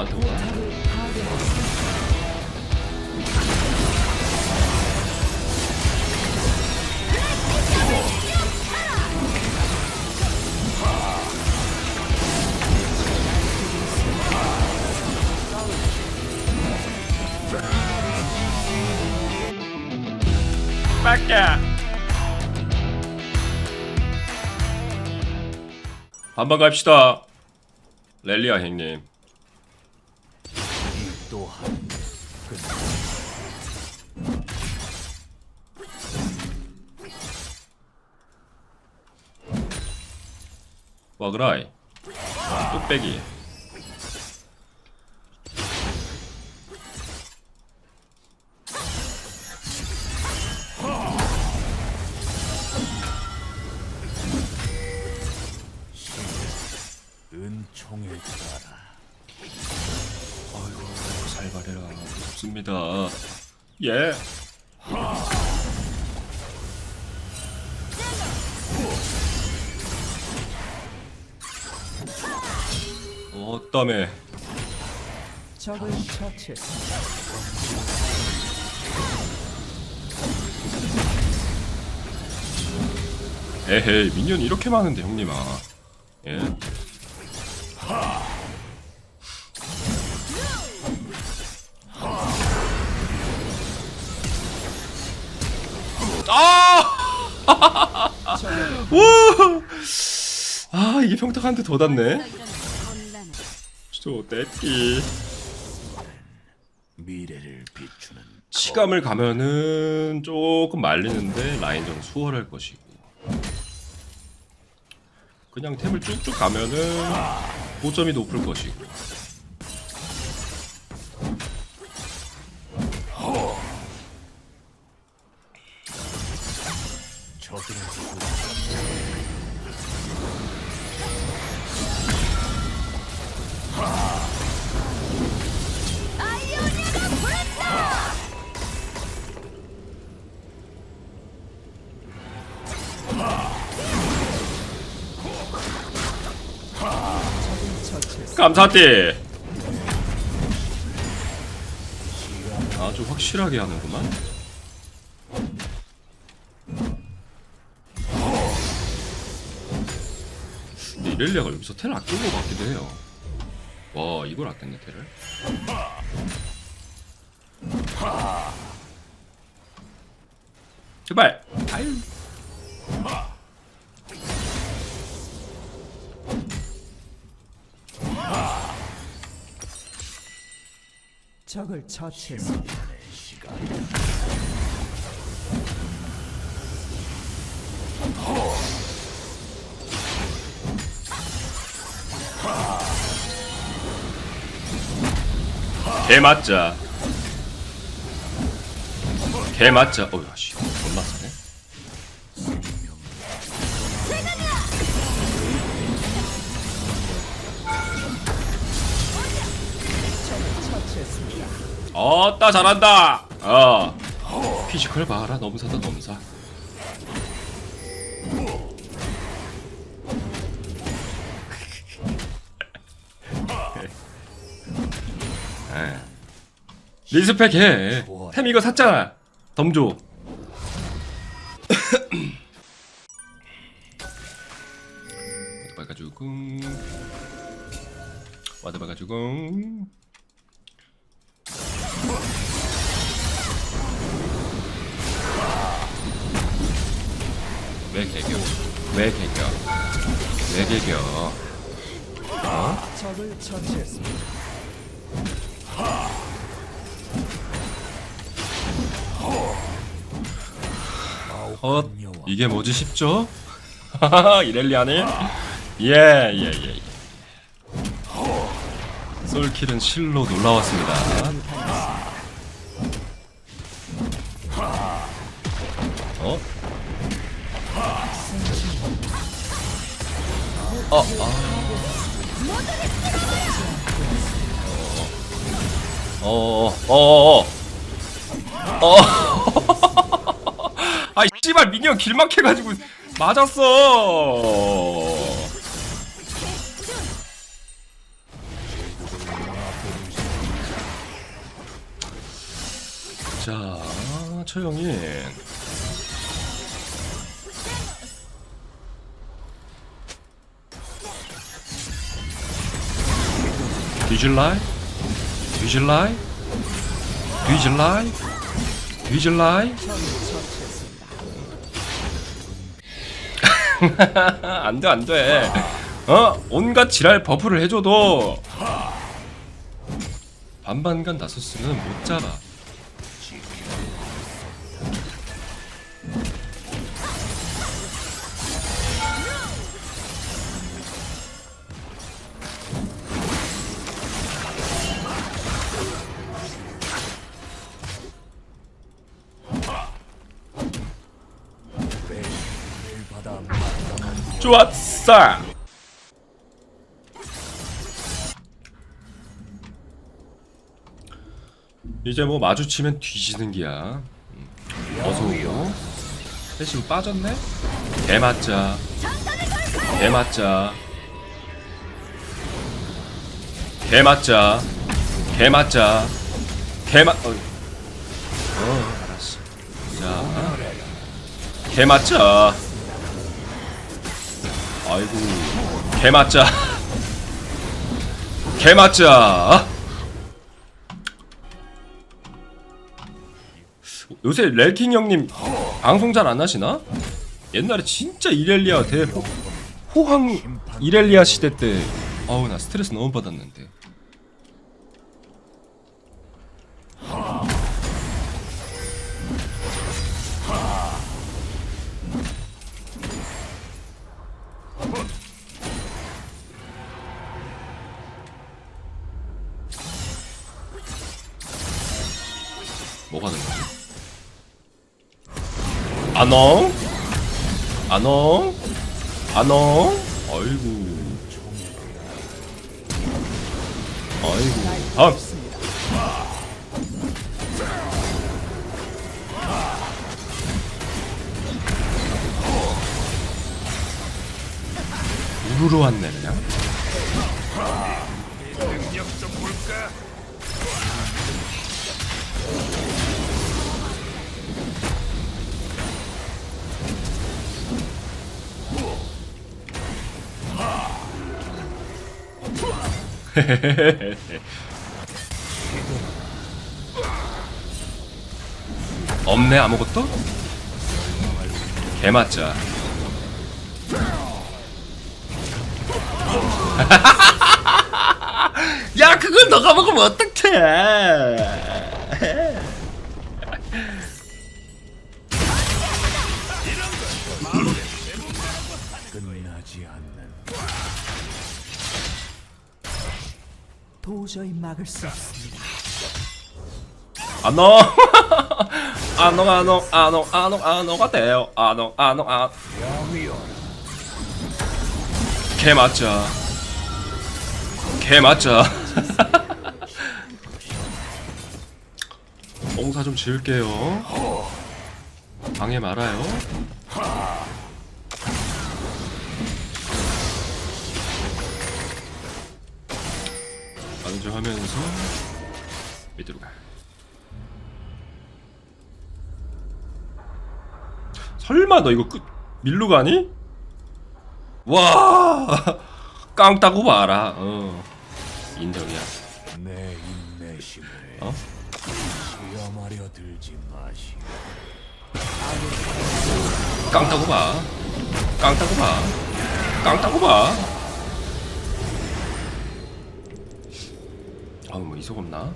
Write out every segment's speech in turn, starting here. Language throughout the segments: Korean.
나한테 오나? 한번 갑시다. 렐리아 형님 와그라이. 뚝배기. 따라. 아이고 잘 가려라. 무섭습니다. 예 어땀에 적을 처치했습니다. 에헤이 미니언 이렇게 많은데 형님아 예 아! 우! 아 이게 평탁한테 더 닿네 저 떼끼 미래를 비추는 치감을 가면은 조금 말리는데 라인전 수월할 것이고. 그냥 템을 쭉쭉 가면은 고점이 높을 것이고 감사띠 아주 확실하게 하는구만. 근데 이렐리아가 여기서 텔 아낀 것 같기도 해요. 와 이걸 아꼈네 텔을 제발! 아유 적을 처치했습니다. 개 맞자. 개 맞자. 어휴, 씨. 어따 잘한다. 어. 피지컬 봐라. 넘사다 넘사. 에. 리스펙 해. 템 이거 샀잖아. 덤줘. 와드 박아주고. 와드 박아주고. 왜 개겨? 왜 개겨? 왜 개겨? 적을 처치했습니다. 어 이게 뭐지 싶죠? 이렐리아네? 예예예 예, 예. 솔킬은 실로 놀라웠습니다. 어? 어, 아. 어, 어, 어, 어. 어, 어. 어. 아, 씨발, 미니언 길막해가지고 맞았어. 자, 처형인. 뒤질라이? 뒤질라이? 뒤질라이? 뒤질라이? 안돼 안돼 어 온갖 지랄 버프를 해줘도 반반간 나서스는 못 잡아 좋았어. 이제 뭐 마주치면 뒤지는 기야. 음, 어서오고. 대신 빠졌네? 개맞자. 개맞자. 개맞자. 개맞자. 개맞 어, 어 알았어. 자. 개맞자 아이고. 개맞자. 개맞자. 요새 렐킹 형님 방송 잘 안 하시나? 옛날에 진짜 이렐리아 대 호- 호황 이렐리아 시대 때. 아우 나 스트레스 너무 받았는데 뭐가 는 거지? 안녕? 안녕? 안녕? 아이고 아이고 다음 우르르 왔네 그냥 없네 아무것도? 개맞자 야 그걸 너가 먹으면 어떡해? 끝나지 않는 도저히 막을 수 없습니다. 안녕 안녕 안녕 안녕 안녕 안녕가 돼요. 안녕 안녕 안 개 맞자. 개 맞자. 농사 좀 지을게요. 방해 말아요. 안정하면서 밑으로 가. 설마 너 이거 끝 밀로 가니? 와 깡따고 봐라. 어. 인정이야. 내 인내심을 어? 시험하려 들지 마시오. 깡따고 봐. 깡따고 봐. 깡따고 봐. 아우 뭐 이속 없나?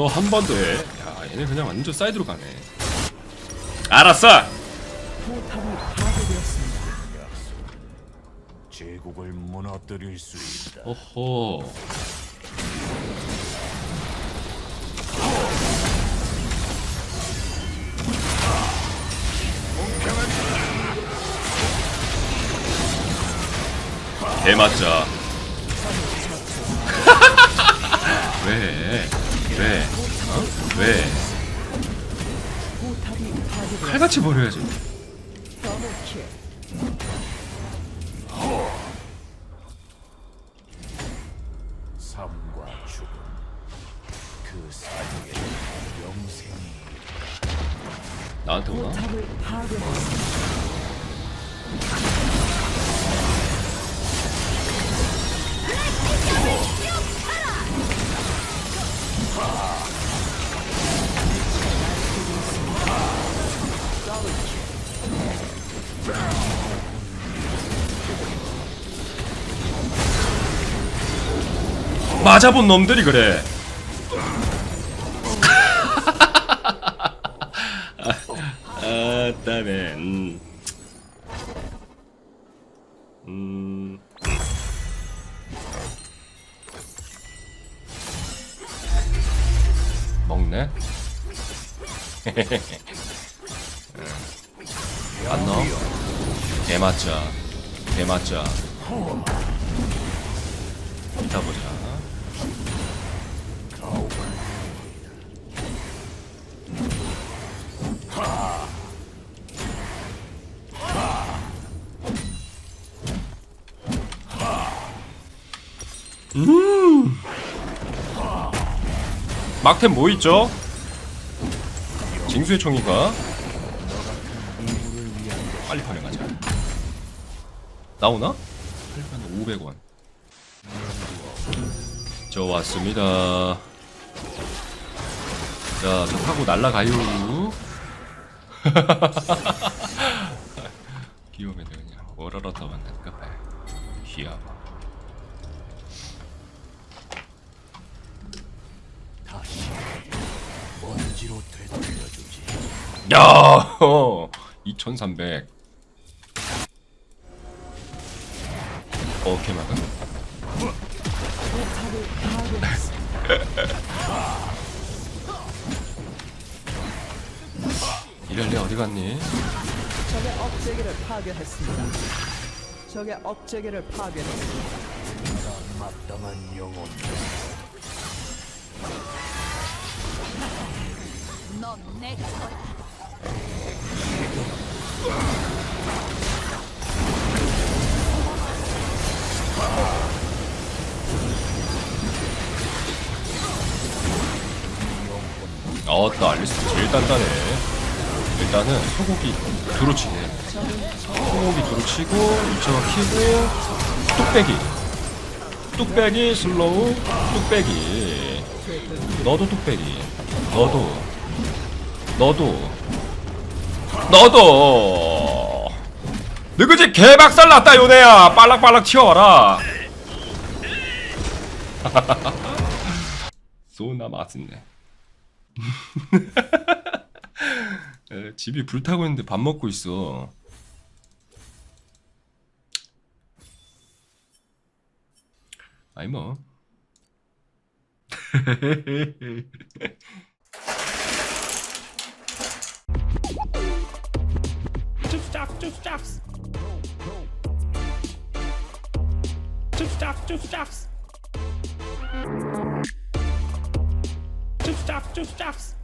너 한 번 더 해. 야, 얘네 그냥 완전 사이드로 가네. 알았어. 포탑이 파괴되었습니다. 제국을 무너뜨릴 수 있다 오호. 개맞자. 왜? 왜? 어? 왜? 칼같이 버려야지 맞아본 놈들이 그래 아따네 음. 음. 먹네 안 넣어? 개맞자 개맞자 이따 보자 막템 뭐 있죠? 징수의 총이가? 빨리 파밍하자. 나오나? 8만 500원. 저 왔습니다. 자, 저 타고 날라가요. 귀여우면 그냥 오라라다 만날까? 봐요 귀여워 야, 2,300. 오케이 파괴했습니다. 이럴리 어디 갔니? 적의 업체계를 파괴했습니다. 적의 업체계를 파괴했습니다. 마땅한 영혼 넌내 거야. 어따 알리스 제일 단단해. 일단은 소고기 두루 치네. 소고기 두루 치고 유채화 키고 뚝배기. 뚝배기 슬로우 뚝배기. 너도 뚝배기. 너도. 너도. 너도. 너그지 개박살 났다 요네야. 빨락빨락 튀어와라. 소나 맛있네. 에, 집이 불타고 있는데 밥 먹고 있어. 아니 뭐. Toofstock, toofstocks. Toofstock, stuff, two stuffs.